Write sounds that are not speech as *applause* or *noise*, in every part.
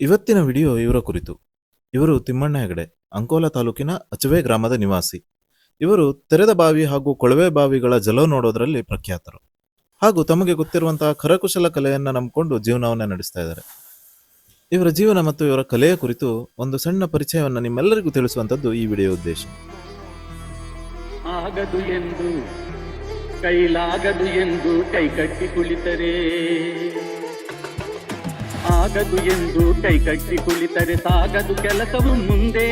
ಇವತ್ತಿನ ವಿಡಿಯೋ ಇವರ ಕುರಿತು. ಇವರು ತಿಮ್ಮಣ್ಣ ಹೆಗಡೆ, ಅಂಕೋಲಾ ತಾಲೂಕಿನ ಅಚುವೆ ಗ್ರಾಮದ ನಿವಾಸಿ. ಇವರು ತೆರೆದ ಬಾವಿ ಹಾಗೂ ಕೊಳವೆ ಬಾವಿಗಳ ಜಲ ನೋಡೋದರಲ್ಲಿ ಪ್ರಖ್ಯಾತರು. ಹಾಗೂ ತಮಗೆ ಗೊತ್ತಿರುವಂತಹ ಕರಕುಶಲ ಕಲೆಯನ್ನ ನಂಬಿಕೊಂಡು ಜೀವನವನ್ನ ನಡೆಸ್ತಾ ಇದ್ದಾರೆ. ಇವರ ಜೀವನ ಮತ್ತು ಇವರ ಕಲೆಯ ಕುರಿತು ಒಂದು ಸಣ್ಣ ಪರಿಚಯವನ್ನು ನಿಮ್ಮೆಲ್ಲರಿಗೂ ತಿಳಿಸುವಂತದ್ದು ಈ ವಿಡಿಯೋ ಉದ್ದೇಶ. ಆಗದು ಎಂದು, ಕೈಲಾಗದು ಎಂದು ಕೈಕಟ್ಟಿ ಕುಳಿತರೆ. ಆಗದು ಎಂದು ಕೈಕಟ್ಟಿ ಕುಳಿತರೆ ಸಾಗದು ಕೆಲಸವು ಮುಂದೆ.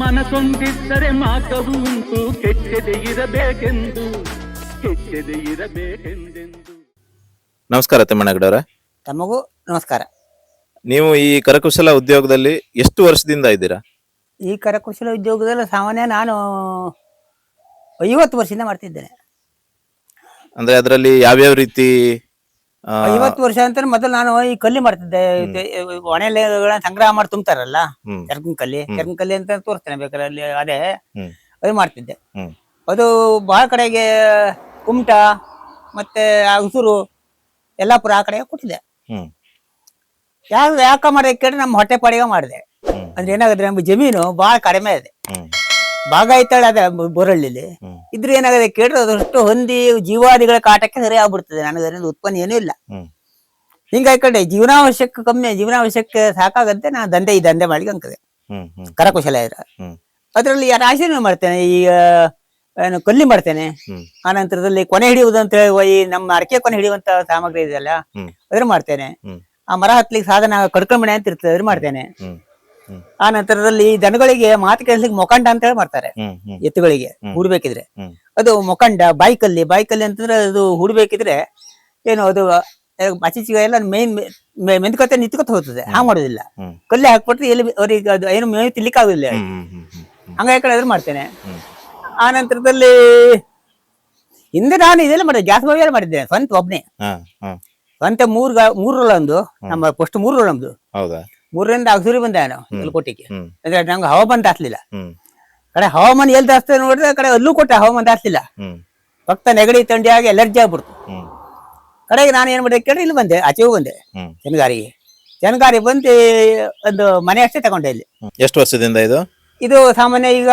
ಮನಸೊಂದಿದ್ದರೆ ಮಾರ್ಗವು ಉಂಟು ಕೆಚ್ಚದೆ ಇರಬೇಕೆಂದು ಕೆಚ್ಚದೆ ಇರಬೇಕೆಂದೆಂದು. ನಮಸ್ಕಾರ ತಿಮ್ಮಣ್ಣ ಹೆಗಡೆ ಅವರೇ ತಮಗೂ ನಮಸ್ಕಾರ. ನೀವು ಈ ಕರಕುಶಲ ಉದ್ಯೋಗದಲ್ಲಿ ಎಷ್ಟು ವರ್ಷದಿಂದ ಇದ್ದೀರಾ? ಈ ಕರಕುಶಲ ಉದ್ಯೋಗದಲ್ಲಿ ಸಾಮಾನ್ಯ ನಾನು ಐವತ್ತು ವರ್ಷದಿಂದ ಮಾಡ್ತಿದ್ದೇನೆ. ಅಂದ್ರೆ ಅದರಲ್ಲಿ ಯಾವ್ಯಾವ ರೀತಿ ಐವತ್ತು ವರ್ಷ ಅಂತ ಮೊದಲು ನಾನು ಈ ಕಲ್ಲಿ ಮಾಡ್ತಿದ್ದೆ. ಒಣೆಲೆ ಸಂಗ್ರಹ ಮಾಡಿ ತುಂಬ್ತಾರಲ್ಲ ಚರ್ಕನ್ ಕಲ್ಲಿ ಚರ್ಕನ್ ಕಲ್ಲಿ ಅಂತ ತೋರಿಸ್ತೇನೆ ಬೇಕಾದ್ರೆ ಅಲ್ಲಿ ಅದೇ. ಅದು ಮಾಡ್ತಿದ್ದೆ. ಅದು ಬಹಳ ಕಡೆಗೆ ಕುಮಟ ಮತ್ತೆ ಆ ಉಸುರು ಯಲ್ಲಾಪುರ ಆ ಕಡೆ ಕೊಟ್ಟಿದ್ದೆ. ಯಾಕೆ ಯಾಕೆ ಮಾಡಿದೆ ಕೇಳಿ ನಮ್ಮ ಹೊಟ್ಟೆ ಪಾಡಿಗೆ ಮಾಡಿದೆ. ಅಂದ್ರೆ ಏನಾಗುತ್ತೆ ನಮ್ಮ ಜಮೀನು ಬಹಳ ಕಡಿಮೆ ಇದೆ. ಭಾಗ ಐತಾಳೆ ಅದ ಬೋರಳ್ಳಿಲಿ. ಇದ್ರೆ ಏನಾಗದೆ ಕೇಳಿದ್ರೆ ಅದಷ್ಟು ಹೊಂದಿ ಜೀವಾದಿಗಳ ಕಾಟಕ್ಕೆ ಸರಿ ಆಗ್ಬಿಡ್ತದೆ. ನನಗೆ ಅದರಿಂದ ಉತ್ಪನ್ನ ಏನೂ ಇಲ್ಲ. ಹಿಂಗ ಹಿಂಗಾಗಿ ಕಡೆ ಜೀವನಾವಶ್ಯಕ ಕಮ್ಮಿ ಜೀವನಾವಶ್ಯಕ ಸಾಕಾಗಂತೆ ನಾ ದಂಧೆ ಈ ದಂಧೆ ಮಾಡಿ ಅಂಕದೆ. ಕರಕುಶಲ ಇದ್ರ. ಅದ್ರಲ್ಲಿ ರಾಶಿನೂ ಮಾಡ್ತೇನೆ ಈ ಏನು ಕಲ್ಲಿ ಮಾಡ್ತೇನೆ. ಆ ನಂತರದಲ್ಲಿ ಕೊನೆ ಹಿಡಿಯುವುದು ಅಂತ ಹೇಳಿ ಈ ನಮ್ಮ ಅರಕೆ ಕೊನೆ ಹಿಡಿಯುವಂತ ಸಾಮಗ್ರಿ ಇದೆಯಲ್ಲ. ಅದ್ರ ಮಾಡ್ತೇನೆ. ಆ ಮರ ಹತ್ಲಿಕ್ಕೆ ಸಾಧನ ಕಡ್ಕೊಂಬಣೆ ಅಂತ ಇರ್ತದೆ ಅದ್ರ ಮಾಡ್ತೇನೆ. ಆ ನಂತರದಲ್ಲಿ ದನಗಳಿಗೆ ಮಾತು ಕೇಳಿಸ್ಲಿಕ್ಕೆ ಮೊಕಂಡ ಅಂತ ಹೇಳಿ ಮಾಡ್ತಾರೆ. ಎತ್ತುಗಳಿಗೆ ಹುಡ್ಬೇಕಿದ್ರೆ. ಅದು ಮೊಕಂಡ ಬಾಯ್ಕಲ್ಲಿ ಬಾಯ್ಕಲ್ಲಿ ಅಂತಂದ್ರೆ ಅದು ಹುಡ್ಬೇಕಿದ್ರೆ ಏನು ಅದು ಮಚಿಚಿಗ ಎಲ್ಲ ಮೇನ್ ಮೆಂತ್ಕತ್ತೆ ನಿಂತ್ಕೊತ ಹೋಗ್ತದೆ. ಹಾ ಮಾಡೋದಿಲ್ಲ. ಕಲ್ಲಿ ಹಾಕ್ಬಿಟ್ರೆ ಎಲ್ಲಿ ಅವ್ರಿಗೆ ಅದು ಏನು ಮೇವು ತಿನ್ಲಿಕ್ಕೆ ಆಗುದಿಲ್ಲ ಹಂಗ ಹಂಗಾಗಿ ಕಡೆ ಅದ್ರ ಮಾಡ್ತೇನೆ. ಆ ನಂತರದಲ್ಲಿ ಹಿಂದೆ ನಾನು ಇದೆಲ್ಲ ಮಾಡಿದೆ ಗ್ಯಾಸ್ ಬಾವಿ ಎಲ್ಲ ಮಾಡಿದ್ದೇನೆ ಸ್ವಂತ ಒಬ್ನೇ. ಸ್ವಂತ ಮೂರ್ ಮೂರ್ ರೋಲ್ ಒಂದು ನಮ್ಮ ಫಸ್ಟ್ ಮೂರ್ ರೋಲ್ ನಮ್ದು ಮೂರರಿಂದ ಅಗಸೂರಿ ಬಂದೆ ಎಲ್ಕೋಟಿಗೆ ಅಂದ್ರೆ ನಂಗೆ ಹವಾಮಾನ ದಾಸ್ಲಿಲ್ಲ ಕಡೆ ಹವಾಮಾನ ಎಲ್ಲಿ ದಾಸ್ತ ನೋಡಿದ್ರೆ ಕಡೆ ಅಲ್ಲೂ ಕೊಟ್ಟೆ ಹವಾಮಾನ ದಾಸ್ಲಿಲ್ಲ ಭಕ್ತ ನೆಗಡಿ ತಂಡಿ ಆಗಿ ಎಲರ್ಜಿ ಆಗ್ಬಿಡ್ತು. ಕಡೆಗೆ ನಾನು ಏನ್ ಮಾಡಿದೆ ಕೇಳಿ ಇಲ್ಲಿ ಬಂದೆ ಆಚೆಗೂ ಬಂದೆ ಹ್ಮ್. ಜನಗಾರಿಗೆ ಜನಗಾರಿ ಬಂದು ಒಂದು ಮನೆ ಅಷ್ಟೇ ತಗೊಂಡೆ ಇಲ್ಲಿ. ಎಷ್ಟು ವರ್ಷದಿಂದ ಇದು? ಇದು ಸಾಮಾನ್ಯ ಈಗ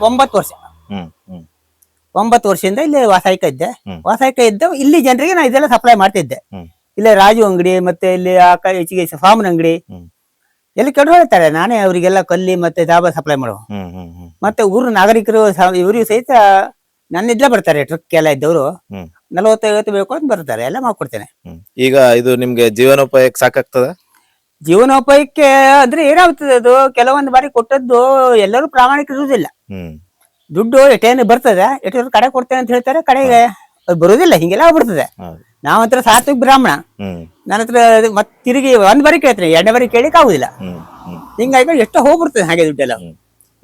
ಒಂಬತ್ತು ವರ್ಷ. ಹ್ಮ್ ಹ್ಮ್. ಒಂಬತ್ತು ವರ್ಷದಿಂದ ಇಲ್ಲಿ ವಾಸಾಯಿಕ ಇದ್ದೆ. ವಾಸಾಯಕ ಇದ್ದ ಇಲ್ಲಿ ಜನರಿಗೆ ನಾನು ಇದೆಲ್ಲ ಸಪ್ಲೈ ಮಾಡ್ತಿದ್ದೆ. ಇಲ್ಲೇ ರಾಜು ಅಂಗಡಿ ಮತ್ತೆ ಇಲ್ಲಿ ಆ ಈಚೆಗೆ ಫಾರ್ಮನ್ ಅಂಗಡಿ. ಹ್ಮ್. ಎಲ್ಲಿ ಕೆಟ್ಟು ಹೇಳ್ತಾರೆ ನಾನೇ ಅವರಿಗೆಲ್ಲ ಕಲ್ಲಿ ಮತ್ತೆ ದಾಬಾ ಸಪ್ಲೈ ಮಾಡುವ. ಹ್ಮ್ ಹ್ಮ್ ಹ್ಮ್. ಮತ್ತೆ ಊರು ನಾಗರಿಕರು ಇವರಿಗೂ ಸಹಿತ ನನ್ನ ಇದ್ಲೇ ಬರ್ತಾರೆ ಟ್ರಕ್ ಎಲ್ಲ ಇದ್ದವರು. ಹ್ಮ್. ನಲವತ್ತೈವತ್ತು ಬೇಕು ಅಂತ ಬರ್ತಾರೆ ಎಲ್ಲ ಮಾಡ್ಕೊಡ್ತೇನೆ. ಹ್ಮ್. ಈಗ ಇದು ನಿಮ್ಗೆ ಜೀವನೋಪಾಯಕ್ಕೆ ಸಾಕಾಗ್ತದ? ಜೀವನೋಪಾಯಕ್ಕೆ ಅಂದ್ರೆ ಏನಾಗುತ್ತದೆ ಅದು? ಕೆಲವೊಂದು ಬಾರಿ ಕೊಟ್ಟದ್ದು ಎಲ್ಲರೂ ಪ್ರಾಮಾಣಿಕ ಇರುವುದಿಲ್ಲ ಹ್ಮ್. ದುಡ್ಡು ಎಟೇನು ಬರ್ತದೆ ಎಟ್ಟು ಕಡೆ ಕೊಡ್ತೇನೆ ಅಂತ ಹೇಳ್ತಾರೆ ಕಡೆಗೆ ಅದು ಬರುವುದಿಲ್ಲ ಹಿಂಗೆಲ್ಲ ಆಗ್ಬಿಡ್ತದೆ. ಹೌದು. ನಾವಂತ್ರ ಸಾತ್ವಿಕ ಬ್ರಾಹ್ಮಣ. ಹ್ಮ್. ನನ್ನ ಹತ್ರ ಮತ್ ಮತ್ತ್ ತಿರುಗಿ ಒಂದ್ ಬಾರಿ ಕೇಳ್ತೀನಿ ಎರಡನೇ ಬಾರಿ ಕೇಳಿಕ್ ಆಗುದಿಲ್ಲ. ಹಿಂಗಾಗಿ ಎಷ್ಟೋ ಹೋಗ್ಬಿಡ್ತದೆ ಹಾಗೆ ದುಡ್ಡೆಲ್ಲ.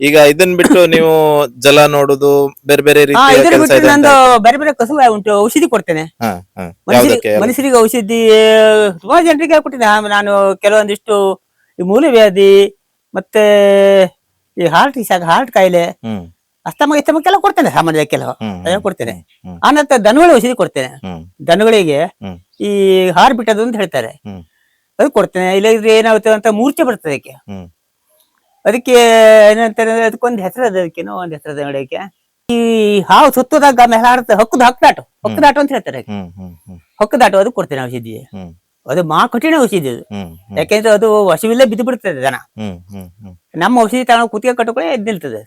ಈಗ ಇದನ್ ಬಿಟ್ಟು ನೀವು ಜಲ ನೋಡುದು ಬೇರೆ ಬೇರೆ ರೀತಿಯ ಇದ್ರ ಕೆಲಸ ಬಿಟ್ಟು ಇದೆ ಅಂತ ನಂದು ಬೇರೆ ಬೇರೆ ಕಸು ಉಂಟು ಔಷಧಿ ಕೊಡ್ತೇನೆ. ಹ, ಹಾ. ಮನುಷ್ಯರಿಗೆ ಯಾವ್ದಕ್ಕೆ ಮನುಷ್ಯರಿಗೆ ಔಷಧಿ ತುಂಬಾ ಜನರಿಗೆ ಕೊಟ್ಟಿದ್ದೆ. ನಾನು ಕೆಲವೊಂದಿಷ್ಟು ಈ ಮೂಲವ್ಯಾಧಿ ಮತ್ತೆ ಈ ಹಾರ್ಟ್ ಹಾರ್ಟ್ ಕಾಯಿಲೆ. ಹ್ಮ್. ಅಸ್ತಮ ಇಸ್ತಮಕ್ಕೆಲ್ಲ ಕೊಡ್ತೇನೆ ಸಾಮಾನ್ಯ ಕೆಲವು. ಅದೆಲ್ಲ ಕೊಡ್ತೇನೆ. ಆನಂತರ ದನಗಳ ಔಷಧಿ ಕೊಡ್ತೇನೆ. ದನಗಳಿಗೆ ಈ ಹಾರ್ ಬಿಟ್ಟದು ಅಂತ ಹೇಳ್ತಾರೆ. ಅದು ಕೊಡ್ತೇನೆ ಇಲ್ಲದ್ರೆ ಏನಾಗುತ್ತೆ ಅಂತ ಮೂರ್ಛೆ ಬರ್ತದೆ ಅದಕ್ಕೆ. ಅದಕ್ಕೆ ಏನಂತಾರೆ ಅದಕ್ಕೊಂದು ಹೆಸರು ಅದ ಅದಕ್ಕೇನೋ ಒಂದು ಹೆಸರು ಅದ ಅದಕ್ಕೆ ಈ ಹಾವು ಸುತ್ತದಾಗ ಹಕ್ಕದ ಹಕ್ಕದಾಟು ಹಕ್ಕದಾಟು ಅಂತ ಹೇಳ್ತಾರೆ ಹಕ್ಕದಾಟು ಅದು ಕೊಡ್ತೇನೆ ಔಷಧಿ ಅದು ಮಹಾ ಕಠಿಣ ಔಷಧಿ ಅದು. ಯಾಕೆಂದ್ರೆ ಅದು ವಶವಿಲ್ಲೇ ಬಿದ್ದು ಬಿಡ್ತದೆ ದನ ನಮ್ಮ ಔಷಧಿ ತಗೊಂಡು ಕುತ್ತಿಗೆ ಕಟ್ಟಕೊಳ್ಳೆ ಎದ್ದು ನಿಲ್ತದೆ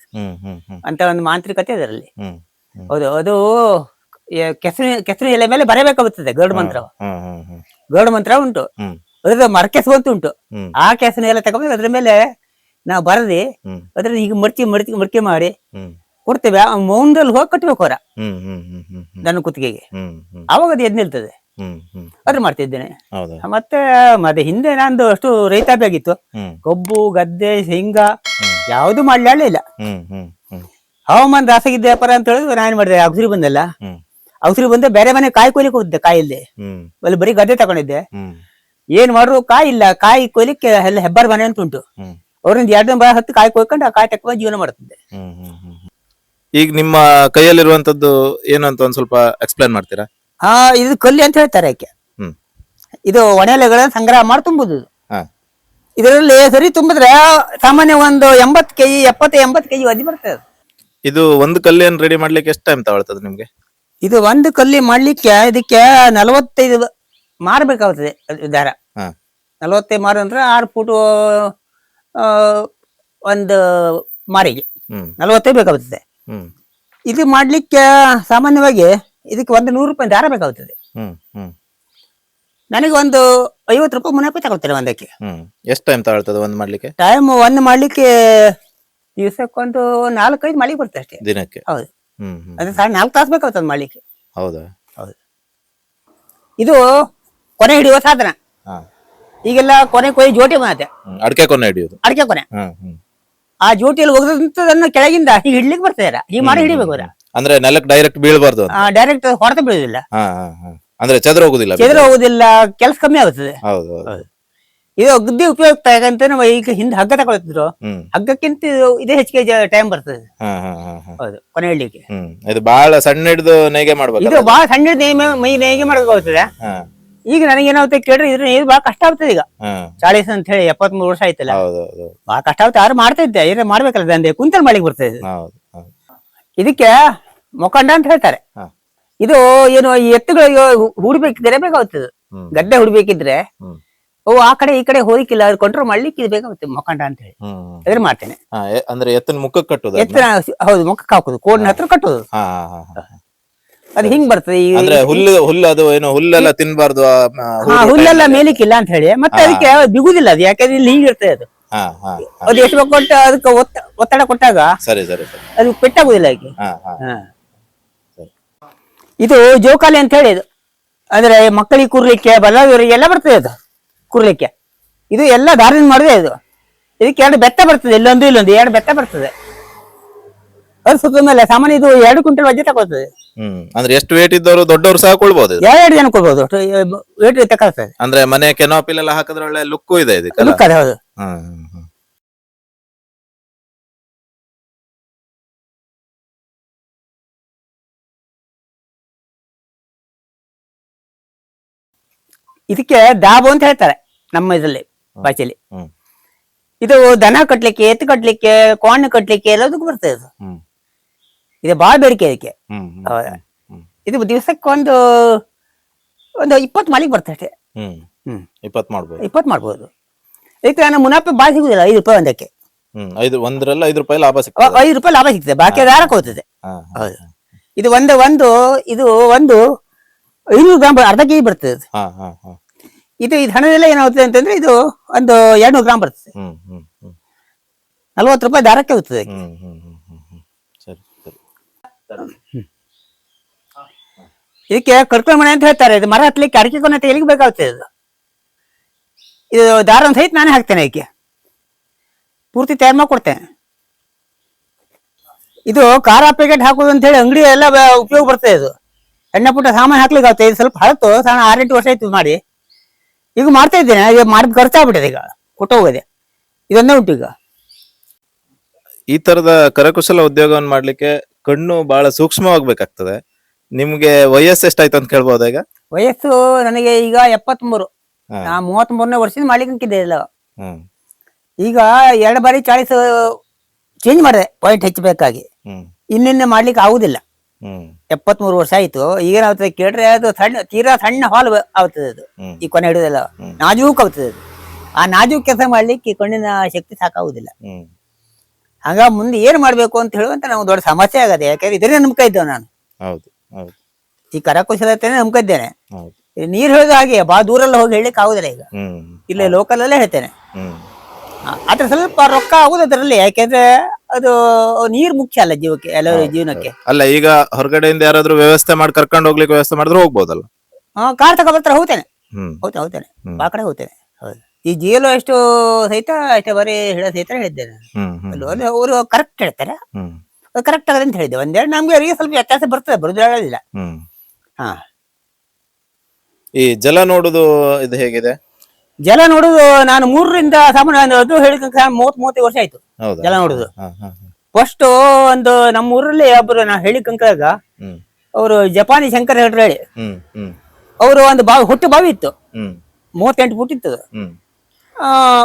ಅಂತ ಒಂದು ಮಾಂತ್ರಿಕತೆ ಅದರಲ್ಲಿ. ಹೌದು ಅದು ಕೆಸರು ಕೆಸರು ಎಲೆ ಮೇಲೆ ಬರಬೇಕಾಗುತ್ತದೆ ಗರುಡ ಮಂತ್ರ. ಗರುಡ ಮಂತ್ರ ಉಂಟು. ಅದ್ರದ್ದು ಅದ್ರ ಮರಕೆಸು ಅಂತ ಉಂಟು ಆ ಕೆಸನ ಎಲ್ಲ ತಗೊಂಡು ಅದ್ರ ಮೇಲೆ ನಾವು ಬರದಿ ಅದ್ರಲ್ಲಿ ಅದ್ರ ಈಗ ಮಡ್ಚಿ ಮಡ್ಚಿ ಮಡಿಕೆ ಮಾಡಿ ಕೊಡ್ತೇವೆ. ಆ ಮೌನದಲ್ಲಿ ಹೋಗಿ ಕಟ್ಟಬೇಕು ಅವರ ನನ್ನ ಕುತ್ತಿಗೆಗೆ. ಅವಾಗ ಅದು ಎದ್ ನಿಲ್ತದೆ. ಅದ್ರ ಮಾಡ್ತಿದ್ದೇನೆ. ಮತ್ತೆ ಮತ್ತೆ ಹಿಂದೆ ನಂದು ಅಷ್ಟು ರೈತಾಪಿ ಆಗಿತ್ತು. ಕೊಬ್ಬು ಗದ್ದೆ ಶೇಂಗಾ ಯಾವ್ದು ಮಾಡ್ಲಾಳೆ ಇಲ್ಲ. ಹವಾಮಾನ ರಾಸಾಗಿದ್ದ ವ್ಯಾಪಾರ ಅಂತ ಹೇಳಿದ್ರೆ ನಾನು ಮಾಡಿದೆ ಔಷಧಿ ಬಂದಲ್ಲ. ಔಷಧಿ ಬಂದೆ ಬೇರೆ ಮನೆ ಕಾಯಿ ಕೊಯ್ಲಿಕ್ಕೆ ಹೋಗಿದ್ದೆ ಕಾಯಿ ಇಲ್ಲದೆ ಹ್ಮ್. ಅಲ್ಲಿ ಬರೀ ಗದ್ದೆ ತಗೊಂಡಿದ್ದೆ. ಏನ್ ಮಾಡ್ರು ಕಾಯಿ ಇಲ್ಲ ಕಾಯಿ ಕೊಯ್ಲಿಕ್ಕೆ ಎಲ್ಲ ಹೆಬ್ಬಾರ್ ಮನೆ ಅಂತ ಉಂಟು. ಅವ್ರಿಂದ ಎರಡು ದಿನ ಹತ್ತು ಕಾಯಿ ಕೊಯ್ಕೊಂಡು ಆ ಕಾಯಿ ತಕ್ಕ ಜೀವನ ಮಾಡ್ತಿದ್ದೆ. ಈಗ ನಿಮ್ಮ ಕೈಯಲ್ಲಿರುವಂತದ್ದು ಏನು ಅಂತ ಒಂದ್ ಸ್ವಲ್ಪ ಎಕ್ಸ್ಪ್ಲೇನ್ ಮಾಡ್ತೀರಾ? ಹಾ ಇದು ಕಲ್ಲಿ ಅಂತ ಹೇಳ್ತಾರೆ ಆಕೆ. ಹ್ಮ್. ಇದು ಒಣೆಲೆಗಳನ್ನ ಸಂಗ್ರಹ ಮಾಡಿ ತುಂಬುದು ಇದು. ಹಾ. ಇದರಲ್ಲಿ ಸರಿ ತುಂಬಿದ್ರೆ ಸಾಮಾನ್ಯ ಒಂದು ಎಂಬತ್ ಕೆಜಿ ಎಪ್ಪತ್ತು ಎಂಬತ್ತು ಕೆಜಿ ಒದಿ ಬರ್ತದೆ ಅದು. ಇದು ಒಂದು ಕಲ್ಲಿಯನ್ನು ರೆಡಿ ಮಾಡ್ಲಿಕ್ಕೆ ಎಷ್ಟು ಟೈಮ್ ತಗೊಳ್ತದೆ ನಿಮ್ಗೆ? ಇದು ಒಂದು ಕಲ್ಲಿ ಮಾಡ್ಲಿಕ್ಕೆ ಇದಕ್ಕೆ ನಲವತ್ತೈದು ಮಾರ್ಬೇಕಾಗ್ತದೆ ಅದು ದಾರ. ಹಾ. ನಲವತ್ತೈದು ಮಾರು ಅಂದ್ರೆ ಆರು ಫೂಟು ಆ, ಒಂದು ಮಾರಿಗೆ. ಹ್ಮ್. ನಲವತ್ತೈದು ಬೇಕಾಗುತ್ತದೆ. ಹ್ಮ್. ಇದು ಮಾಡ್ಲಿಕ್ಕೆ ಸಾಮಾನ್ಯವಾಗಿ ಇದಕ್ಕೆ ಒಂದು ನೂರು ರೂಪಾಯಿ ದಾರ ಬೇಕಾಗುತ್ತದೆ ಹ್ಮ್ ಹ್ಮ್. ನನಗೆ ಒಂದು ಐವತ್ತು ರೂಪಾಯಿ ಮುನ್ನೂರು ರೂಪಾಯಿ ತಗೊಳ್ತಾರೆ ಒಂದಕ್ಕೆ. ಹ್ಮ್ ಎಷ್ಟು ಟೈಮ್ ತಗೊಳ್ತದೆ ಒಂದು ಮಾಡ್ಲಿಕ್ಕೆ? ಟೈಮ್ ಒಂದು ಮಾಡ್ಲಿಕ್ಕೆ ದಿವಸಕ್ಕೊಂದು ನಾಲ್ಕೈದು ಮಳಿ ಬರುತ್ತೆ ಅಷ್ಟೇ. ದಿನಕ್ಕೆ? ಹೌದು. ಹ್ಮ್ ಹ್ಮ್ ಅದೇ ನಾಲ್ಕು ತಾಸು ಬೇಕಾಗ್ತದೆ ಮಾಡ್ಲಿಕ್ಕೆ. ಹೌದಾ? ಇದು ಕೊನೆ ಹಿಡಿಯುವ ಸಾಧನ. ಹಾ. ಈಗೆಲ್ಲ ಕೊನೆ ಕೊಯ್ ಜೋಟಿ ಬಂದತೆ ಹ್ಮ್. ಅಡ್ಕೆ ಕೊನೆ ಹಿಡಿಯೋದು ಅಡಿಕೆ ಕೊನೆ. ಹ್ಮ್ ಹ್ಮ್. ಆ ಜೋಟಿಯಲ್ಲಿ ಒಗದಂತದನ್ನ ಕೆಳಗಿಂದ ಹೀಗೆ ಹಿಡ್ಲಿಕ್ಕೆ ಬರ್ತದೆ ಹೀಗೆ ಮಾಡಿ ಹಿಡಿಬೇಕು ಅವ್ರ. ಅಂದ್ರೆ ನೆಲಕ್ಕೆ ಡೈರೆಕ್ಟ್ ಬೀಳಬಾರ್ದು ಡೈರೆಕ್ಟ್ ಹೊಡೆತ ಬೀಳುದಿಲ್ಲ. ಅಂದ್ರೆ ಚದ್ರ ಹೋಗುದಿಲ್ಲ ಚದ್ರ ಹೋಗುದಿಲ್ಲ ಕೆಲಸ ಕಮ್ಮಿ ಆಗುತ್ತದೆ. ಹೌದು ಹೌದು. ಇದು ಅಗ್ದಿ ಉಪಯುಕ್ತ ಯಾಕಂತ ನಾವು ಈಗ ಹಿಂದೆ ಹಗ್ಗ ತಗೊಳ್ತಿದ್ರು. ಹ್ಮ್. ಹಗ್ಗಕ್ಕಿಂತ ಇದು ಇದೇ ಹೆಚ್ಚಿಗೆ ಟೈಮ್ ಬರ್ತದೆ. ಹಾ ಹಾ ಹಾ ಹಾ. ಹೌದು ಕೊನೆ ಹಿಡ್ಲಿಕ್ಕೆ ಹ್ಮ್. ಇದು ಬಹಳ ಸಣ್ಣ ಹಿಡಿದು ನೇಗೆ ಮಾಡ್ಬೇಕು? ಇದು ಬಹಳ ಸಣ್ಣ ಹಿಡಿದು ಮೈ ನೇಗೆ ಮಾಡಬೇಕಾಗ್ತದೆ. ಹಾ. ಈಗ ನನಗೇನಾಗುತ್ತೆ ಕೇಳ್ರಿ ಇದ್ರ ಇದು ಬಹಳ ಕಷ್ಟ ಆಗ್ತದೆ ಈಗ. ಹಾ. ಚಾಳೀಸ್ ಅಂತ ಹೇಳಿ ಎಪ್ಪತ್ಮೂರು ವರ್ಷ ಆಯ್ತಲ್ಲ. ಹೌದು ಹೌದು. ಬಹಳ ಕಷ್ಟ ಆಗುತ್ತೆ ಯಾರು ಮಾಡ್ತಾ ಇದ್ದೆ ಏನೇ ಮಾಡ್ಬೇಕಲ್ಲ ದಂಧೆ. ಕುಂತಲ್ ಮಾಡ್ಲಿಕ್ಕೆ ಬರ್ತದೆ ಹೌದು. ಇದಕ್ಕೆ ಮೊಕಂಡ ಅಂತ ಹೇಳ್ತಾರೆ. ಇದು ಏನು ಈ ಎತ್ತುಗಳಿಗೆ ಹುಡ್ಬೇಕಿದ್ರೆ ಬೇಕಾಗುತ್ತದೆ. ಗಡ್ಡೆ ಗದ್ದೆ ಹುಡ್ಬೇಕಿದ್ರೆ ಓ ಅವು ಆ ಕಡೆ ಈ ಕಡೆ ಹೋಗಿಕ್ಕಿಲ್ಲ ಅದು ಕಂಟ್ರೋಲ್ ಮಾಡ್ಲಿಕ್ಕೆ ಇದು ಬೇಕಾಗುತ್ತೆ ಮೊಕಂಡ ಅಂತ ಹೇಳಿ. ಅದ್ರ ಮಾಡ್ತೇನೆ. ಅಂದ್ರೆ ಎತ್ತನ ಮುಖಕ್ಕೆ ಕಟ್ಟುದು? ಎತ್ತರ ಹೌದು ಮುಖಕ್ಕೆ ಹಾಕುದು ಕೋಣ ಹತ್ರ ಕಟ್ಟುದು. ಅದ್ ಹಿಂಗ್ ಬರ್ತದೆ ಅಂದ್ರೆ ಹುಲ್ಲು ಹುಲ್ಲು ಅದು ಏನು ಹುಲ್ಲೆಲ್ಲ ತಿನ್ಬಾರ್ದು ಹುಲ್ಲೆಲ್ಲ. ಮೇಲಿಕ್ಕಿಲ್ಲ ಅಂತ ಹೇಳಿ ಮತ್ತೆ ಅದಕ್ಕೆ ಬಿಗುದಿಲ್ಲ ಅದು ಯಾಕಂದ್ರೆ ಇಲ್ಲಿ ಹೀಗಿರ್ತದೆ ಅದು. ಅದು ಎಷ್ಟು ಕೊಟ್ಟು ಅದಕ್ಕೆ ಒತ್ತ ಒತ್ತಡ ಕೊಟ್ಟಾಗ ಸರಿ ಸರಿ ಸರಿ. ಅದು ಪೆಟ್ಟಾಗುದಿಲ್ಲ ಹಾಗೆ. ಹಾ ಹಾ. ಹಾ. ಇದು ಜೋಕಾಲಿ ಅಂತ ಹೇಳಿ ಇದು ಅಂದ್ರೆ ಮಕ್ಕಳಿಗೆ ಕೂರ್ಲಿಕ್ಕೆ ಬಲ್ಲವರಿಗೆಲ್ಲ ಬರ್ತದೆ ಅದು ಕೂರ್ಲಿಕ್ಕೆ. ಇದು ಎಲ್ಲ ದಾರದಿಂದ ಮಾಡಿದೆ ಇದು. ಇದಕ್ಕೆ ಎರಡು ಬೆತ್ತ ಬರ್ತದೆ ಇಲ್ಲೊಂದು ಇಲ್ಲೊಂದು ಎರಡು ಬೆತ್ತ ಬರ್ತದೆ. ಅದು ಸುತ್ತ ಮೇಲೆ ಸಾಮಾನ್ಯ ಇದು ಎರಡು ಕ್ವಿಂಟಲ್ ವಜ್ಜೆ ತಗೋತದೆ ಹ್ಮ್ ಅಂದ್ರೆ ಎಷ್ಟು ವೇಟ್ ಇದ್ದವರು ದೊಡ್ಡವರು ಸಹ ಕೊಡ್ಬೋದು ಇದು? ಎರಡು ಜನ ಕೊಡ್ಬೋದು ವೇಟ್ ತಗೊಳ್ತದೆ. ಅಂದ್ರೆ ಮನೆ ಕೆನೋಪಿಲ್ ಎಲ್ಲ ಹಾಕಿದ್ರೆ ಒಳ್ಳೆ ಲುಕ್ ಇದೆ ಇದಕ್ಕೆ ಲುಕ್ ಅದೇ ಹೌದು. ಹ್ಮ್. ಇದಕ್ಕೆ ದಾಬು ಅಂತ ಹೇಳ್ತಾರೆ ನಮ್ಮ ಇದರಲ್ಲಿ ಭಾಷೆಯಲ್ಲಿ ಇದು ದನ ಕಟ್ಲಿಕ್ಕೆ ಎತ್ತು ಕಟ್ಲಿಕ್ಕೆ ಕೋಣ ಕಟ್ಲಿಕ್ಕೆ ಎಲ್ಲದಕ್ಕೂ ಬರ್ತದೆ ಇದು. ಇದು ಬಹಳ ಬೇಡಿಕೆ ಇದಕ್ಕೆ. ಇದು ದಿವಸಕ್ಕೆ ಒಂದು ಒಂದು ಇಪ್ಪತ್ತು ಮಾಲಿಗೆ ಬರ್ತದೆ ಅಷ್ಟೇ. ಹ್ಮ್. ಹ್ಮ್. ಇಪ್ಪತ್ ಮಾಡ್ಬೋದು. ಇಪ್ಪತ್ತು ಮಾಡ್ಬೋದು. ಇದಕ್ಕೆ ನಾನು ಮುನಾಫೆ ಭಾಳ ಸಿಗುದಿಲ್ಲ ಐದು ರೂಪಾಯಿ ಒಂದಕ್ಕೆ. ಐದು ಒಂದರಲ್ಲ ಐದು ರೂಪಾಯಿ ಲಾಭ ಸಿಗ್ತದೆ. ಐದು ರೂಪಾಯಿ ಲಾಭ ಸಿಗ್ತದೆ ಬಾಕಿ ದಾರಕ್ಕೆ ಹೋಗ್ತದೆ. ಹೌದು. ಇದು ಒಂದು ಒಂದು ಇದು ಒಂದು ಐನೂರು ಗ್ರಾಮ್ ಅರ್ಧ ಕೆಜಿ ಬರ್ತದೆ ಇದು. ಹಾ ಹಾ ಹಾ. ಇದು ಇದು ಹಣದೆಲ್ಲ ಏನಾಗುತ್ತೆ ಅಂತಂದ್ರೆ ಇದು ಒಂದು ಎರಡ್ನೂರು ಗ್ರಾಮ್ ಬರ್ತದೆ. ಹ್ಮ್ ಹ್ಮ್ ಹ್ಮ್. ನಲ್ವತ್ತು ರೂಪಾಯಿ ದಾರಕ್ಕೆ ಹೋಗ್ತದೆ ಹ್ಮ್ ಹ್ಮ್ ಹ್ಮ್ ಹ್ಮ್ ಹ್ಮ್. ಸರಿ ಸರಿ. ಇದಕ್ಕೆ ಕಡ್ಕೊಂಡ್ ಮನೆ ಅಂತ ಹೇಳ್ತಾರೆ. ಇದು ಮರ ಹತ್ಲಿಕ್ಕೆ ಅಡಿಕೆ ಕೊನೆ ತೆಗಿಲಿಕ್ಕೆ ಬೇಕಾಗ್ತದೆ ಇದು? ಇದು ದಾರ ಒಂದು ಸಹಿತ ನಾನೇ ಹಾಕ್ತೇನೆ ಇದಕ್ಕೆ. ಪೂರ್ತಿ ತಯಾರು ಮಾಡಿ ಕೊಡ್ತೇನೆ ಇದು ಖಾರ ಪ್ಯಾಕೆಟ್ ಹಾಕೋದು ಅಂತ ಹೇಳಿ ಅಂಗಡಿ ಎಲ್ಲ ಬ- ಉಪಯೋಗ ಬರ್ತದೆ ಇದು. ಸಣ್ಣ ಪುಟ್ಟ ಸಾಮಾನು ಹಾಕ್ಲಿಕ್ಕೆ ಆಗುತ್ತೆ ಇದು ಸ್ವಲ್ಪ ಹಳತು ಸಣ್ಣ ಆರೆಂಟು ವರ್ಷ ಆಯ್ತು ಮಾಡಿ. ಈಗ ಮಾಡ್ತಾ ಇದ್ದೇನೆ ಈಗ ಮಾಡಿದ ಖರ್ಚಾಗ್ಬಿಟ್ಟಿದೆ ಈಗ ಕೊಟ್ಟೋಗಿದೆ ಇದೊಂದೇ ಉಂಟು ಈಗ. ಈ ತರದ ಕರಕುಶಲ ಉದ್ಯೋಗವನ್ನು ಮಾಡ್ಲಿಕ್ಕೆ ಕಣ್ಣು ಬಹಳ ಸೂಕ್ಷ್ಮವಾಗ್ಬೇಕಾಗ್ತದೆ. ನಿಮ್ಗೆ ವಯಸ್ಸು ಎಷ್ಟಾಯ್ತು ಅಂತ ಕೇಳ್ಬೋದಾ ಈಗ? ವಯಸ್ಸು ನನಗೆ ಈಗ ಎಪ್ಪತ್ಮೂರು. ಹಾ. ನಾ ಮೂವತ್ಮೂರನೇ ವರ್ಷದಿಂದ ಮಾಡ್ಲಿಕ್ಕೆ ಇಲ್ಲ ಹ್ಮ್. ಈಗ ಎರಡು ಬಾರಿ ಚಾಳಿಸ್ ಚೇಂಜ್ ಮಾಡಿದೆ ಪಾಯಿಂಟ್ ಹೆಚ್ಚಬೇಕಾಗಿ. ಹ್ಮ್. ಇನ್ನಿನ್ನೆ ಮಾಡ್ಲಿಕ್ಕೆ ಆಗುದಿಲ್ಲ. ಹ್ಮ್. ಎಪ್ಪತ್ಮೂರು ವರ್ಷ ಆಯ್ತು. ಈಗೇನಾಗ್ತದೆ ಕೇಳ್ರೆ ಅದು ಸಣ್ಣ ತೀರಾ ಸಣ್ಣ ಹಾಲ್ ಆಗ್ತದೆ ಅದು. ಈ ಕೊನೆ ಹಿಡಿದಲ್ಲ. ನಾಜೂಕ್ ಆಗ್ತದೆ ಅದು. ಆ ನಾಜೂಕ್ ಕೆಲಸ ಮಾಡ್ಲಿಕ್ಕೆ ಈ ಕಣ್ಣಿನ ಶಕ್ತಿ ಸಾಕಾಗುದಿಲ್ಲ. ಹಂಗ ಮುಂದೆ ಏನ್ ಮಾಡ್ಬೇಕು ಅಂತ ಹೇಳುವಂತ ನಮ್ಗೆ ದೊಡ್ಡ ಸಮಸ್ಯೆ ಆಗದೆ ಯಾಕಂದ್ರೆ ಇದನ್ನೇ ನಂಬ್ಕ ಇದ್ದೇವೆ ನಾನು. ಈ ಕರಕುಶಲತೆನೇ ನಂಬ್ಕಿದ್ದೇನೆ ಇದ್ದೇನೆ. ನೀರ್ ಹೇಳಿದ ಹಾಗೆ ಬಾ ದೂರಲ್ಲ ಹೋಗಿ ಹೇಳಲಿಕ್ಕೆ ಆಗುದಿಲ್ಲ ಈಗ. ಇಲ್ಲೇ ಲೋಕಲ್ ಅಲ್ಲೇ ಹೇಳ್ತೇನೆ. ಅದ್ರ ಆದ್ರೆ ಸ್ವಲ್ಪ ರೊಕ್ಕ ಆಗುದು ಅದರಲ್ಲಿ ಯಾಕೆಂದ್ರೆ ಅದು ನೀರ್ ಮುಖ್ಯ ಅಲ್ಲ ಜೀವಕ್ಕೆ ಎಲ್ಲರ ಜೀವನಕ್ಕೆ. ಅಲ್ಲ ಈಗ ಹೊರಗಡೆಯಿಂದ ಯಾರಾದ್ರೂ ವ್ಯವಸ್ಥೆ ಮಾಡಿ ಕರ್ಕೊಂಡು ಹೋಗ್ಲಿಕ್ಕೆ ವ್ಯವಸ್ಥೆ ಮಾಡಿದ್ರೆ ಹೋಗ್ಬೋದಲ್ಲ? ಹಾ ಕಾರ್ ತಗೊಬರ್ತಾರೆ ಹೋಗ್ತೇನೆ. ಹ್ಮ್. ಹೋಗ್ತೇನೆ ಹೋಗ್ತೇನೆ. ಹ್ಮ್. ಆ ಕಡೆ ಹೋಗ್ತೇನೆ ಹೌದು. ಈ ಜೇಲು ಎಷ್ಟು ಸಹಿತ ಅಷ್ಟೇ ಬರೀ ಹೇಳ ಸಹಿತ ಹೇಳಿದ್ದೇನೆ ಹ್ಮ್ ಹ್ಮ್ ಅಲ್ಲಿ ಅಲ್ಲಿ ಅವರು ಕರೆಕ್ಟ್ ಹೇಳ್ತಾರೆ. ಹ್ಮ್. ಕರೆಕ್ಟ್ ಆಗದೆ ಅಂತ ಹೇಳಿದ್ದೆ. ಒಂದೆರಡು ನಮ್ಗೆ ಅವರಿಗೆ ಸ್ವಲ್ಪ ವ್ಯತ್ಯಾಸ ಬರ್ತದೆ ಬರುದು ಹೇಳೋದಿಲ್ಲ. ಹ್ಮ್. ಹಾ. ಈ ಜಲ ನೋಡುದು ಇದು ಹೇಗಿದೆ? ಜಲ ನೋಡುದು ನಾನು ಮೂರರಿಂದ ಸಾಮಾನ್ಯ ಅದು ಹೇಳಿದ ಮೂವತ್ ಮೂವತ್ತೈದು ವರ್ಷ ಆಯ್ತು ಹೌದಾ? ಜಲ ನೋಡುದು. ಹಾ ಹಾ ಹಾ. ಫಸ್ಟ್ ಒಂದು ನಮ್ಮ ಊರಲ್ಲಿ ಒಬ್ರು ನಾ ಹೇಳಿ ಕಂಕಾಗ ಹ್ಮ್. ಅವರು ಜಪಾನಿ ಶಂಕರ್ ಹೇಳ್ರು ಹೇಳಿ. ಹ್ಮ್ ಹ್ಮ್. ಅವರು ಒಂದು ಬಾವಿ ಹುಟ್ಟು ಬಾವಿ ಇತ್ತು. ಹ್ಮ್. ಮೂವತ್ತೆಂಟು ಫುಟ್ ಇತ್ತು ಅದು. ಹ್ಮ್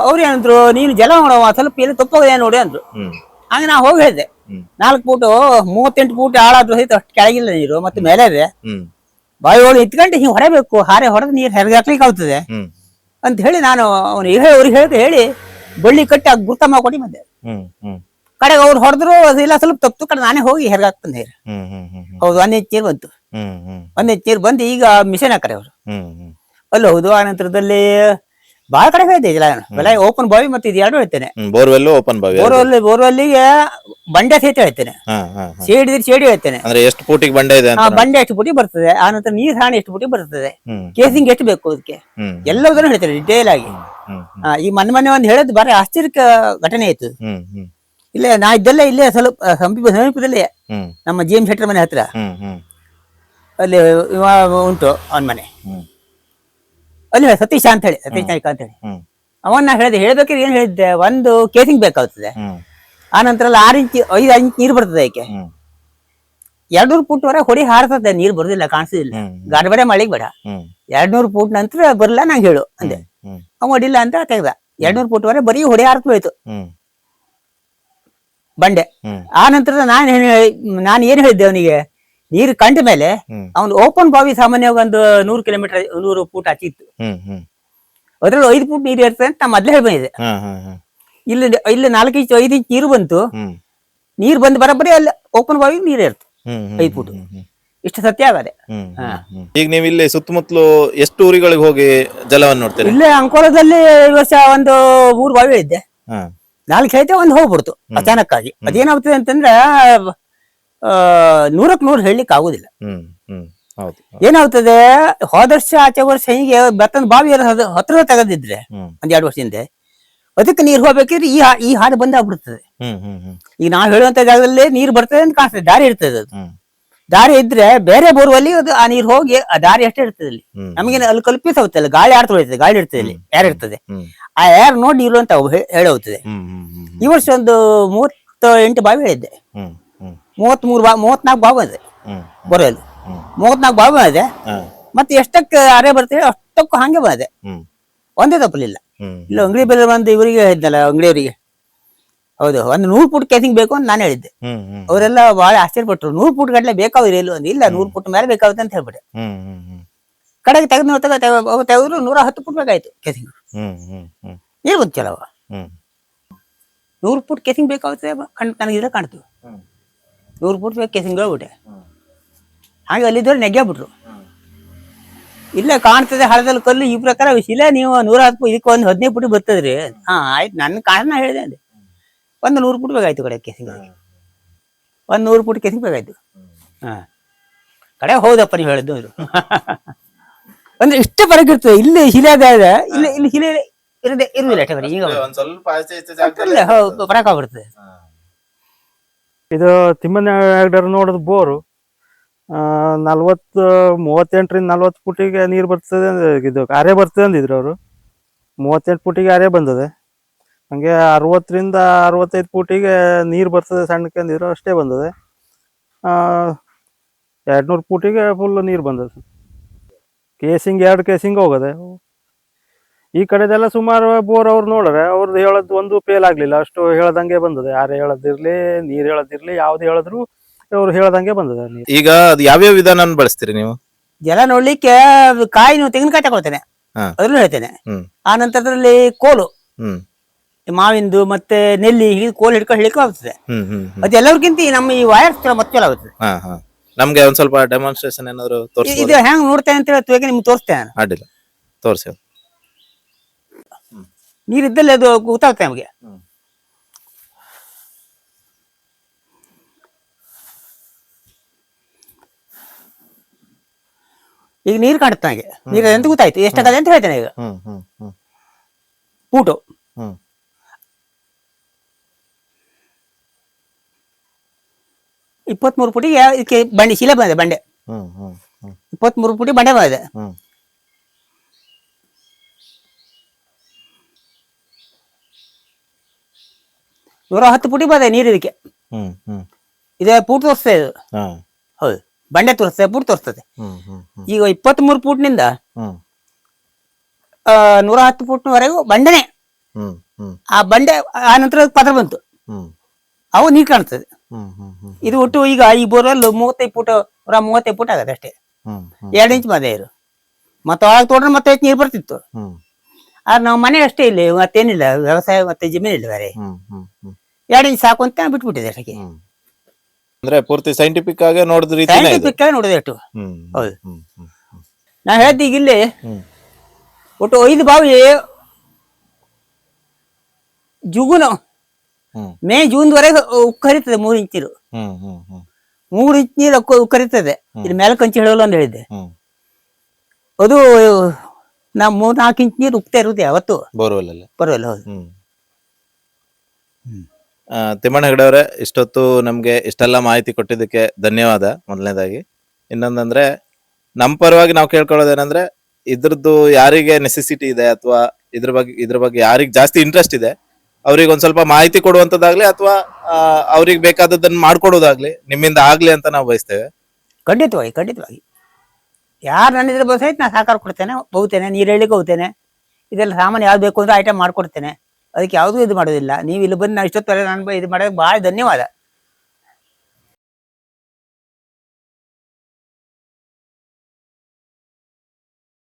ಅವ್ರು ಏನಂದ್ರು ನೀನು ಜಲ ನೋಡುವ ಸ್ವಲ್ಪ ಎಲ್ಲಿ ತಪ್ಪೋಗಿದೆ ನೋಡಿ ಅಂದ್ರು. ಹ್ಮ್. ಹಂಗೆ ನಾ ಹೋಗಿ ಹೇಳಿದೆ. ಹ್ಮ್. ನಾಲ್ಕು ಫೂಟು ಮೂವತ್ತೆಂಟು ಫೂಟ್ ಆಳಾದ್ರು ಸಹಿತ ಅಷ್ಟು ಕೆಳಗಿಲ್ಲ ನೀರು ಮತ್ತೆ ಮೇಲೆ ಇದೆ. ಹ್ಮ್. ಬಾಯಿ ಒಳಗೆ ಇತ್ಕೊಂಡು ಹಿಂಗೆ ಹೊರಬೇಕು ಹಾರೆ ಹೊಡೆದು ನೀರು ಹೆರಗಾಕ್ಲಿಕ್ಕೆ ಆಗ್ತದೆ. ಹ್ಮ್. ಅಂತ ಹೇಳಿ ನಾನು ಅವನು ಹೇಳಿ ಅವ್ರಿಗೆ ಹೇಳಿದ್ರೆ ಹೇಳಿ ಬಳ್ಳಿ ಕಟ್ಟಿ ಆ ಗುರ್ತ ಕೊಡಿ ಹ್ಮ್ ಕಡೆಗೆ ಅವ್ರು ಹೊಡೆದ್ರು ಅದೆಲ್ಲ ಸ್ವಲ್ಪ ತಪ್ಪು ಕಡೆ ನಾನೇ ಹೋಗಿ ಹೆರ್ಗಾಕ್ ಬಂದೆ ಹ್ಮ್ ಹೌದು ಒಂದೇ ಚೇರ್ ಬಂತು ಒಂದೇ ಚೇರ್ ಬಂದು ಈಗ ಮಿಷನ್ ಹಾಕರೆ ಅವರು. ಅಲ್ಲಿ ಹೌದು ಆ ನಂತರದಲ್ಲಿ ಬಹಳ ಕಡೆ ಹೇಳಿದೆ ಇಲ್ಲ ಬೆಲೆ ಓಪನ್ ಬಾವಿ ಮತ್ತೆ ಇದು ಎರಡು ಹೇಳ್ತೇನೆ ಬೋರ್ವೆಲ್ ಓಪನ್ ಬಾವಿ. ಬೋರ್ವೆಲ್ ಬೋರ್ವೆಲ್ಲಿಗೆ ಬಂಡೆ ಸಹಿತ ಹೇಳ್ತೇನೆ. ಸೇಡಿ ಸೇಡಿ ಹೇಳ್ತೇನೆ ಅಂದ್ರೆ ಎಷ್ಟು ಫೂಟಿಗೆ ಬಂಡೆ ಇದೆ ಬಂಡೆ ಎಷ್ಟು ಪುಟಿ ಬರ್ತದೆ ಆ ನಂತರ ನೀರ್ ಹಾನಿ ಎಷ್ಟು ಪುಟಿ ಬರ್ತದೆ. ಕೇಸಿಂಗ್ ಎಷ್ಟು ಬೇಕು ಅದಕ್ಕೆ. ಎಲ್ಲದನ್ನು ಹೇಳ್ತೇನೆ ಡಿಟೇಲ್ ಆಗಿ. ಈ ಮೊನ್ನೆ ಮನೆ ಒಂದು ಹೇಳೋದು ಬಾರಿ ಆಶ್ಚರ್ಯಕ ಘಟನೆ ಆಯ್ತು. ಇಲ್ಲ ನಾ ಇದ್ದಲ್ಲೇ ಇಲ್ಲೇ ಸ್ವಲ್ಪ ಸಮೀಪ ಸಮೀಪದಲ್ಲೇ ನಮ್ಮ ಜಿ ಎಂ ಶೆಟ್ಟರ್ ಮನೆ ಹತ್ರ. ಅಲ್ಲಿ ಉಂಟು ಅವನ ಮನೆ. ಅಲ್ಲಿ ಸತೀಶ ಅಂತ ಹೇಳಿ ಸತೀಶ್ ನಾಯ್ಕ ಅಂತ ಹೇಳಿ. ಹ್ಮ್. ಅವನ್ನ ನಾ ಹೇಳಿದೆ ಹೇಳ್ಬೇಕಾದ್ರೆ ಏನ್ ಹೇಳಿದ್ದೆ ಒಂದು ಕೇಸಿಂಗ್ ಬೇಕಾಗುತ್ತದೆ ಹ್ಮ್. ಆ ನಂತರ ಅಲ್ಲಿ ಆರು ಇಂಚ್ ಐದು ಇಂಚ್ ನೀರು ಬರ್ತದೆ ಅದಕ್ಕೆ ಹ್ಮ್. ಎರಡ್ನೂರು ಫುಟ್ ವರೆ ಹೊಡಿ ಹಾರ್ತದೆ ನೀರು ಬರುದಿಲ್ಲ ಕಾಣಿಸೋದಿಲ್ಲ. ಹ್ಮ್. ಮಳಿಗೆ ಬೇಡ ಮಳೆಗೆ ಬೇಡ. ಹ್ಮ್. ಎರಡ್ನೂರು ಫುಟ್ ನಂತರ ಬರಲ್ಲ ನಂಗೆ ಹೇಳು ಅಂದೆ. ಹ್ಮ್. ಅವ ಹೊಡಿಲ್ಲ ಅಂತ ತೆಗ್ದ ಎರಡ್ನೂರು ಫುಟ್ ವರೆ ಬರೀ ಹೊಡಿ ಹಾರ್ತು ಹೋಯ್ತು. ಹ್ಮ್. ಬಂಡೆ ಹ್ಮ್. ಆ ನಂತರ ನಾನು ನಾನು ಏನ್ ಹೇಳಿದ್ದೆ ಅವನಿಗೆ? ನೀರು ಕಂಡ ಮೇಲೆ ಅವನು ಓಪನ್ ಬಾವಿ ಸಾಮಾನ್ಯವಾಗಿ ಒಂದು ನೂರು ಕಿಲೋಮೀಟರ್ ನೂರು ಫೂಟ್ ಹ್ಮ್ ಹ್ಮ್. ಅದ್ರಲ್ಲಿ ಐದು ಫೂಟ್ ನೀರು ಇರ್ತದೆ ಅಂತ ಮೊದ್ಲೇ ಹೇಳಿ ಬಂದಿದ್ದೆ ಹಾ ಹಾ ಹಾ. ಇಲ್ಲಿ ಇಲ್ಲಿ ನಾಲ್ಕು ಇಂಚು ಐದು ಇಂಚು ನೀರು ಬಂತು. ನೀರು ಬಂದು ಬರೋಬ್ಬರಿ ಅಲ್ಲಿ ಓಪನ್ ಬಾವಿ ನೀರು ಇರ್ತದೆ ಐದು ಫೂಟ್ ಇಷ್ಟು ಸತ್ಯ ಆಗದೆ. ಈಗ ನೀವು ಇಲ್ಲಿ ಸುತ್ತಮುತ್ತಲು ಎಷ್ಟು ಊರುಗಳಿಗೆ ಹೋಗಿ ಜಲವನ್ನು ನೋಡ್ತೀರಿ? ಇಲ್ಲೇ ಅಂಕೋಲದಲ್ಲಿ ಈ ವರ್ಷ ಒಂದು ಮೂರು ಬಾವಿ ಇದ್ದೆ. ನಾಲ್ಕು ಐತೆ ಒಂದು ಹೋಗ್ಬಿಡ್ತು ಅಚಾನಕ್ ಆಗಿ ಅದೇನಾಗ್ತದೆ ಅಂತಂದ್ರೆ ನೂರಕ್ಕೆ ನೂರು ಹೇಳಲಿಕ್ಕೆ ಆಗುದಿಲ್ಲ. ಏನಾಗ್ತದೆ ಹೋದ ವರ್ಷ ಆಚೆ ವರ್ಷ ಹೀಗೆ ಬೆತ್ತನ ಬಾವಿ ಹತ್ರ ತೆಗೆದಿದ್ರೆ ಒಂದ್ ಎರಡು ವರ್ಷ ಹಿಂದೆ ಅದಕ್ಕೆ ನೀರು ಹೋಗ್ಬೇಕಿದ್ರೆ ಈ ಈ ಹಾಡು ಬಂದಾಗ್ಬಿಡ್ತದೆ ಈಗ ನಾವು ಹೇಳುವಂತ ಜಾಗದಲ್ಲಿ ನೀರು ಬರ್ತದೆ ಅಂತ ಕಾಣಿಸ್ತದೆ ದಾರಿ ಇರ್ತದೆ ಅದು. ದಾರಿ ಇದ್ರೆ ಬೇರೆ ಬೋರ್ವಲ್ಲಿ ಅದು ಆ ನೀರು ಹೋಗಿ ಆ ದಾರಿ ಅಷ್ಟೇ ಇರ್ತದೆ ಅಲ್ಲಿ. ನಮಗೆ ಅಲ್ಲಿ ಕಲ್ಪಿಸ ಅಲ್ಲಿ ಗಾಳಿ ಆಡ್ತಾ ಹೋಗ್ತದೆ ಗಾಳಿ ಇರ್ತದೆ ಅಲ್ಲಿ ಯಾರು ಇರ್ತದೆ. ಆ ಯಾರು ನೋಡಿ ನೀರು ಅಂತ ಅವು ಹೇಳಿ ಹೋಗ್ತದೆ ಈ ವರ್ಷ ಒಂದು ಮೂವತ್ತ ಎಂಟು ಬಾವಿ ಹೇಳಿದ್ದೆ. ಹ್ಮ್ ಹ್ಮ್ ಮೂವತ್ತ್ ಮೂರು ಬಾ ಮೂವತ್ನಾಲ್ಕು ಬಾವು ಇದೆ ಬರೋ ಬೋರ್ವೆಲ್ ಹ್ಮ್. ಮೂವತ್ನಾಲ್ಕು ಬಾವಿ ಇದೆ ಮತ್ತೆ ಎಷ್ಟಕ್ಕೆ ಅರೆ ಬರ್ತೀವಿ ಅಷ್ಟಕ್ಕೂ ಹಂಗೆ ಬಂದಿದೆ ಒಂದೇ ತಪ್ಪಲಿಲ್ಲ. ಇಲ್ಲ ಅಂಗಡಿ ಬೆಲೆ ಬಂದು ಇವರಿಗೆ ಹೇಳಿದ್ನಲ್ಲ ಅಂಗಡಿಯವರಿಗೆ. ಹೌದು ಒಂದು ನೂರು ಫುಟ್ ಕೇಸಿಂಗ್ ಬೇಕು ಅಂತ ನಾನು ಹೇಳಿದ್ದೆ. ಅವರೆಲ್ಲ ಬಹಳ ಆಶ್ಚರ್ಯಪಟ್ರು. ನೂರು ಫುಟ್ ಗಟ್ಟಲೆ ಬೇಕಾವ್ರಿ ಇಲ್ಲ ಒಂದು ಇಲ್ಲ ನೂರು ಫುಟ್ ಮೇಲೆ ಬೇಕಾಗುತ್ತೆ ಅಂತ ಹೇಳ್ಬಿಟ್ಟೆ. ಕಡೆಗೆ ತೆಗೆದು ನೋಡ್ತಾಗ ತೆಗೆದು ತೆಗೆದ್ರು ನೂರ ಹತ್ತು ಫುಟ್ ಬೇಕಾಯ್ತು ಕೇಸಿಂಗ್ ನೀರು ಬಂತು ನೂರು ಫುಟ್ ಕೇಸಿಂಗ್ ಬೇಕಾಗುತ್ತೆ ನನಗೆ ನನಗಿದ್ರೆ ಕಾಣ್ತು ನೂರು ಫುಟ್ ಬೇಕು ಕೇಸಿಂಗ್ ಹೋಗ್ಬಿಟ್ಟೆ ಹಾಗೆ ಅಲ್ಲಿದ್ದವ್ರು ನೆಗ್ಗೆ ಬಿಟ್ರು. ಇಲ್ಲೇ ಕಾಣ್ತದೆ ಹಳದಲ್ಲಿ ಕಲ್ಲು ಈ ಪ್ರಕಾರ ಶಿಲೆ ನೀವು ನೂರ ಹತ್ತು ಇದಕ್ಕೆ ಒಂದು ಹದಿನೈದು ಫುಟ್ ಬರ್ತದ್ರಿ. ಹಾ ಆಯ್ತು. ನನ್ನ ಕಾರಣ ಹೇಳಿದೆ ಅಂದೆ. ಒಂದು ನೂರು ಫುಟ್ ಬೇಕಾಯ್ತು ಕಡೆ ಕೆಸಿಂಗ್ ಒಂದು ನೂರು ಫುಟ್ ಕೆಸಿಂಗ್ ಬೇಕಾಯ್ತು. ಹಾ. ಕಡೆ ಹೌದಪ್ಪ ನೀವು ಹೇಳಿದ್ದು. ಅವರು *laughs* ಅಂದ್ರೆ ಇಷ್ಟ ಫರಕ್ ಇರ್ತದೆ ಇಲ್ಲಿ ಶಿಲೆ ಇದೆ, ಇಲ್ಲಿ ಇಲ್ಲಿ ಶಿಲೆ ಇರದೆ ಇರುವುದಿಲ್ಲ ಈಗ ಸ್ವಲ್ಪ ಫರಕ್ ಆಗ್ಬಿಡ್ತದೆ ಇದು ತಿಮ್ಮನ ನೋಡೋದು ಬೋರು. ನಲ್ವತ್ತು, ಮೂವತ್ತೆಂಟರಿಂದ ನಲ್ವತ್ತು ಫುಟಿಗೆ ನೀರು ಬರ್ತದೆ ಇದು ಆರೆ ಬರ್ತದೆ ಅಂದಿದ್ರು ಅವರು. ಮೂವತ್ತೆಂಟು ಫುಟಿಗೆ ಆರೆ ಬಂದದೆ. ಹಂಗೆ ಅರವತ್ತರಿಂದ ಅರವತ್ತೈದು ಫುಟಿಗೆ ನೀರು ಬರ್ತದೆ ಸಣ್ಣಕ್ಕೆ ಅಂದಿದ್ರು, ಅಷ್ಟೇ ಬಂದದೆ. ಎರಡ್ನೂರು ಫುಟಿಗೆ ಫುಲ್ ನೀರು ಬಂದದೆ. ಕೇಸಿಂಗ್ ಎರಡು ಕೇಸಿಂಗ್ ಹೋಗದೆ. ಈ ಕಡೆದೆಲ್ಲ ಸುಮಾರು ಬೋರ್ ಅವ್ರು ನೋಡ್ರೆ ಅವ್ರದ್ದು ಹೇಳೋದು ಒಂದು ಫೇಲ್ ಆಗ್ಲಿಲ್ಲ. ಅಷ್ಟು ಹೇಳದಂಗೆ ಬಂದದೆ. ಯಾರು ಹೇಳದಿರ್ಲಿ ನೀರ್ ಹೇಳದಿರ್ಲಿ ಯಾವ್ದು ಹೇಳಿದ್ರು ಅವ್ರು ಹೇಳದಂಗೆ ಬಂದದ ನೀರು. ಈಗ ಅದು ಯಾವ್ಯಾವ ವಿಧಾನ ಬಳಸ್ತೀರಿ ನೀವು? ಜಲ ನೋಡ್ಲಿಕ್ಕೆ ಕಾಯಿ ನೀವು ತೆಂಗಿನಕಾಯಿ ತಗೊಳ್ತೇನೆ. ಹಾ. ಅದ್ರಲ್ಲೂ ಹೇಳ್ತೇನೆ. ಹ್ಮ್. ಆ ನಂತರದಲ್ಲಿ ಕೋಲು. ಹ್ಮ್. ಈ ಮಾವಿಂದು ಮತ್ತೆ ನೆಲ್ಲಿ ಹೀಗೆ ಕೋಲು ಹಿಡ್ಕೊಂಡು ಹಿಡ್ಕೊ ಆಗ್ತದೆ ಹ್ಮ್ ಹ್ಮ್ ಹ್ಮ್. ಅದು ಈ ನಮ್ಮ ಈ ವೈರ್ಸ್ ಮತ್ತೆ ಚಲೋ ಆಗುತ್ತದೆ. ಹಾ ಹಾ. ನಮ್ಗೆ ಒಂದ್ ಸ್ವಲ್ಪ ಡೆಮಾನ್ಸ್ಟ್ರೇಷನ್ ಏನಾದ್ರು ಇ- ತೋರಿಸ್ಬೋದು? ಇದು ಹೆಂಗ್ ನೋಡ್ತೇನೆ ಅಂತ ಹೇಳಿ ನಿಮ್ಗೆ ತೋರಿಸ್ತೇನೆ ನಾನು. ಅಡ್ಡಿಲ್ಲ. ತೋರಿಸಿ. ನೀರಿದ್ದಲ್ಲಿ ಅದು ಗೊತ್ತಾಗುತ್ತೆ ನಮಗೆ. ಈಗ ನೀರು ಕಾಣುತ್ತೆ ನನಗೆ. ನೀರು ಎಂತ ಗೊತ್ತಾಯ್ತು? ಎಷ್ಟಾಗದೆ ಅಂತ ಹೇಳ್ತೇನೆ ಈಗ. ಹ್ಮ್ ಇಪ್ಪತ್ಮೂರು ಫುಟಿಗೆ ಇದಕ್ಕೆ ಬಂಡೆ ಶಿಲೆ ಬಂದಿದೆ ಬಂಡೆ. ಇಪ್ಪತ್ಮೂರು ಪುಟಿ ಬಂಡೆ ಬಂದಿದೆ. ನೂರ ಹತ್ತು ಪುಟಿ ಬಂದಿದೆ ನೀರು ಇದಕ್ಕೆ ಹ್ಮ್ ಹ್ಮ್. ಇದೆ ಪೂಟ್ ತೋರಿಸ್ತದೆ ಇದು. ಹಾ. ಹೌದು. ಬಂಡೆ ತೋರಿಸ್ತದೆ ಪೂಟ್ ತೋರಿಸ್ತದೆ. ಹ್ಮ್ ಹ್ಮ್ ಹ್ಮ್. ಈಗ ಇಪ್ಪತ್ಮೂರು ಮೂರು ಹ್ಮ್. ಆ, ನೂರ ಹತ್ತು ಫೂಟ್ನವರೆಗೂ ಬಂಡೆನೆ. ಹ್ಮ್ ಹ್ಮ್. ಆ ಬಂಡೆ ಆ ನಂತರ ಪದರ ಬಂತು. ಹ್ಮ್. ಅವು ನೀರು ಕಾಣ್ತದೆ. ಹ್ಮ್ ಹ್ಮ್ ಹ್ಮ್. ಇದು ಒಟ್ಟು ಈಗ ಈ ಬೋರ್ವೆಲ್ ಮೂವತ್ತೈದು ಫೂಟ್ ನೂರ ಮೂವತ್ತೈದು ಫೂಟ್ ಆಗದೆ ಅಷ್ಟೇ. ಹ್ಮ್ ಹ್ಮ್. ಎರಡು ಇಂಚ್ ಮದೆ ಇರು. ಮತ್ತೆ ಒಳಗೆ ತೋಡ್ರೆ ಮತ್ತೆ ಹೆಚ್ಚು ನೀರು ಬರ್ತಿತ್ತು. ಹ್ಮ್. ಆದ್ರೆ ನಾವು ಮನೆ ಅಷ್ಟೇ ಇಲ್ಲಿ ಮತ್ತೇನಿಲ್ಲ ವ್ಯವಸಾಯ ಮತ್ತೆ ಜಮೀನಿಲ್ಲ ಬೇರೆ. ಹ್ಮ್ ಹ್ಮ್ ಹ್ಮ್. ಎರಡು ಇಂಚ್ ಸಾಕು ಅಂತ ಬಿಟ್ಬಿಟ್ಟಿದೆ ಅಷ್ಟಕ್ಕೆ. ಹ್ಮ್. ಅಂದ್ರೆ ಪೂರ್ತಿ ಸೈಂಟಿಫಿಕ್ ಆಗಿ ನೋಡಿದ ರೀತಿನೇ ಇದು. ಸೈಂಟಿಫಿಕ್ ಆಗಿ ನೋಡಿದೆ ಅಷ್ಟು. ಹ್ಮ್ ಹೌದು. ಹ್ಮ್ ಹ್ಮ್ ಹ್ಮ್. ನಾ ಹೇಳ್ದೆ ಈಗ ಇಲ್ಲಿ ಹ್ಮ್. ಒಟ್ಟು ಐದು ಬಾವಿ ಜುಗುನ ಮೇ ಜೂನ್ ಜೂನ್ವರೆಗೆ ಉಕ್ಕರಿತದೆ ಮೂರು ಇಂಚ್ ನೀರು. ಹ್ಮ್ ಹ್ಮ್ ಹ್ಮ್. ಮೂರು ಇಂಚ್ ನೀರು ಉಕ್ಕ- ಉಕ್ಕರಿತದೆ. ಇದ್ರ ಮೇಲೆ ಕಂಚಿ ಹೇಳಲ್ಲ ಅಂತ ಹೇಳಿದ್ದೆ. ಹ್ಮ್. ಅದು ನಾ ಮೂರ್ ನಾಲ್ಕು ಇಂಚ್ ನೀರು ಉಕ್ತಾ ಇರುತ್ತೆ ಅವತ್ತು ಬೋರ್ವೆಲ್ ಬರುವಲ್ಲ ಹೌದು. ಹ್ಮ್. ತಿಮ್ಮಣ್ಣ ಹೆಗಡೆ ಅವರೇ, ಇಷ್ಟೊತ್ತು ನಮ್ಗೆ ಇಷ್ಟೆಲ್ಲ ಮಾಹಿತಿ ಕೊಟ್ಟಿದ್ದಕ್ಕೆ ಧನ್ಯವಾದ ಮೊದಲನೇದಾಗಿ. ಇನ್ನೊಂದಂದ್ರೆ ನಮ್ಮ ಪರವಾಗಿ ನಾವು ಕೇಳ್ಕೊಳ್ಳೋದೇನಂದ್ರೆ, ಇದ್ರದ್ದು ಯಾರಿಗೆ ನೆಸೆಸಿಟಿ ಇದೆ ಅಥವಾ ಇದ್ರ ಬಗ್ಗೆ ಇದ್ರ ಬಗ್ಗೆ ಯಾರಿಗೆ ಜಾಸ್ತಿ ಇಂಟ್ರೆಸ್ಟ್ ಇದೆ, ಅವ್ರಿಗೆ ಒಂದ್ ಸ್ವಲ್ಪ ಮಾಹಿತಿ ಕೊಡುವಂತದ್ದಾಗ್ಲಿ ಅಥವಾ ಅವ್ರಿಗೆ ಬೇಕಾದದ್ದನ್ನ ಮಾಡ್ಕೊಡೋದಾಗ್ಲಿ, ನಿಮ್ಮಿಂದ ಆಗ್ಲಿ ಅಂತ ನಾವು ಬಯಸ್ತೇವೆ. ಖಂಡಿತವಾಗಿ ಖಂಡಿತವಾಗಿ. ಯಾರು ನನ್ನ ಬಸ್ ಆಯ್ತು ನಾನು ಸಹಕಾರ ಕೊಡ್ತೇನೆ ಹೋಗ್ತೇನೆ ನೀರು ಹೇಳಿಕ್ಕೆ ಹೋಗ್ತೇನೆ ಇದೆಲ್ಲ ಸಾಮಾನು ಯಾವ್ದು ಬೇಕು ಅಂದ್ರೆ ಐಟಮ್ ಮಾಡ್ಕೊಡ್ತೇನೆ. ಅದಕ್ಕೆ ಯಾವುದೂ ಇದು ಮಾಡೋದಿಲ್ಲ. ನೀವು ಇಲ್ಲಿ ಬಂದು ನಾವು ಇಷ್ಟೊತ್ತು ನಾನು ಇದು ಮಾಡೋದಕ್ಕೆ ಭಾಳ ಧನ್ಯವಾದ.